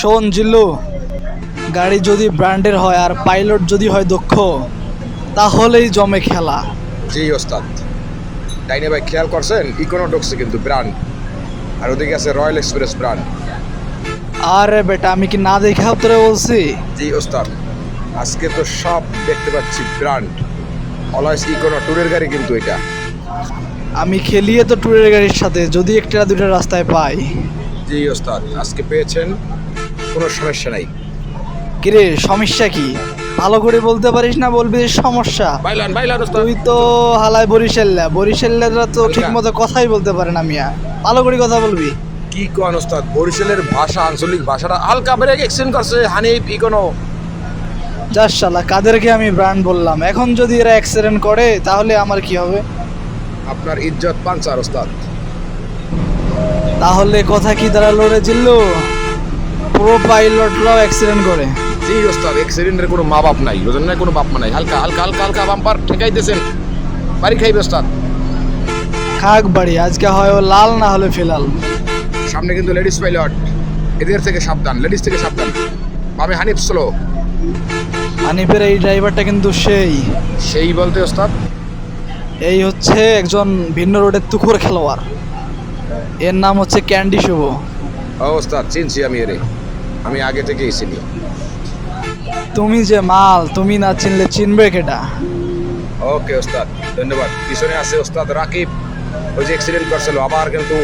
শোন জিল্লু গাড়ি যদি ব্র্যান্ডের হয় আর পাইলট যদি হয় দক্ষ তাহলেই জমে খেলা। জি ওস্তাদ। ডাইনে ভাই খেয়াল করছেন? ইকোনো ঢুকছে কিন্তু ব্র্যান্ড। আর ওদিকে আছে রয়্যাল এক্সপ্রেস ব্র্যান্ড। আরে বেটা আমি কি না দেখে তোরে বলছি? জি ওস্তাদ। আজকে তো সব দেখতে পাচ্ছি ব্র্যান্ড। অলওয়েজ ইকোনো ট্যুরের গাড়ি কিন্তু এটা। আমি খেলিয়ে তো ট্যুরের গাড়ির সাথে যদি একটা দুটো রাস্তায় পাই। জি ওস্তাদ। আজকে পেয়েছেন কোনো সমস্যা নাই। কিরে সমস্যা কি? ভালো করে বলতে পারিস না বলবি সমস্যা? বাইলান বাইলান তুই তো হালায় বরিশাল্লা। বরিশাল্লারা তো হালকা। ঠিক মতো কথাই বলতে পারে না মিয়া। ভালো করে কথা বলবি। কি কোন ওস্তাদ? বরিশালের ভাষা আঞ্চলিক ভাষাটা হালকা বেড়ে এক্সচেঞ্জ করছে হানিফ ইকোনো যাস শালা কাদেরকে আমি ব্র্যান্ড বললাম? এখন যদি এরা অ্যাক্সিডেন্ট করে তাহলে আমার কি হবে? আপনার ইজ্জত পাঞ্চার ওস্তাদ। তাহলে কথা কি দাঁড়াল রে জিল্লু? পুরো পাইলটরাও অ্যাক্সিডেন্ট করে। জি ওস্তাদ এক্সিডেন্টের কোনো মা বাপ নাই ওদের না কোনো বাপ মা নাই। হালকা হালকা হালকা হালকা বাম্পার ঠেকাইতেছেন। বাড়ি খাইবে ওস্তাদ। খাক বাড়ি আজকে হয় ও লাল না হলে ফিলাল। সামনে কিন্তু লেডিস পাইলট এদের থেকে সাবধান লেডিস থেকে সাবধান। বামে হানিফ স্লো হানিফের এই ড্রাইভারটা কিন্তু সেই। সেই বলতে ওস্তাদ। এই হচ্ছে একজন ভিন্ন রোডের তুখোর খেলোয়াড়। এর নাম হচ্ছে ক্যান্ডি শুভ। ওস্তাদ চিনছি আমি এরে। আমি আগে থেকেই চিনি। তুমি যে মাল তুমি না চিনলে চিনবে কেটা ওকে ওস্তাদ ধন্যবাদ। পিছনে আছে ওস্তাদ রাকিব। ওই যে অ্যাক্সিডেন্ট করছিল আবার কিন্তু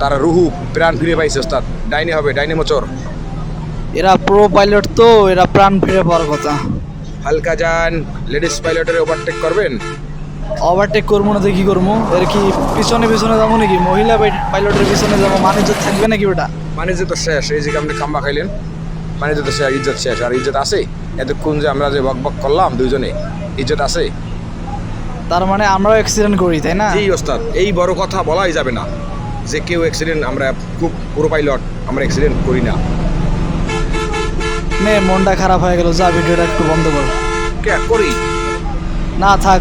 তার রুহু প্রাণ ফিরে পাইছে ওস্তাদ। ডাইনে হবে ডাইনে মোচর। এরা প্রো পাইলট তো এরা প্রাণ ফিরে পাওয়ার কথা। হালকা যান লেডিস পাইলটের ওভারটেক করবেন? ওভারটেক করব না কি করব। এর কি পিছনে পিছনে যাব নাকি? মহিলা পাইলটের পিছনে যাব। মানুষ থাকবে নাকি ওটা? মানে যে তো শেষ। এই যে আপনি খাম্বা খাইলেন। মানে যে তো শেষ ইজ্জত শেষ। আর ইজ্জত আছে? এতক্ষণ যে আমরা যে বক বক করলাম দুইজনে ইজ্জত আছে? তার মানে আমরাও অ্যাক্সিডেন্ট করি তাই না? এই ওস্তাদ। এই বড় কথা বলাই যাবে না। যে কেউ অ্যাক্সিডেন্ট আমরা খুব পুরো পাইলট আমরা অ্যাক্সিডেন্ট করি না। নে মনটা খারাপ হয়ে গেল। যা ভিডিওটা একটু বন্ধ কর। করি? না থাক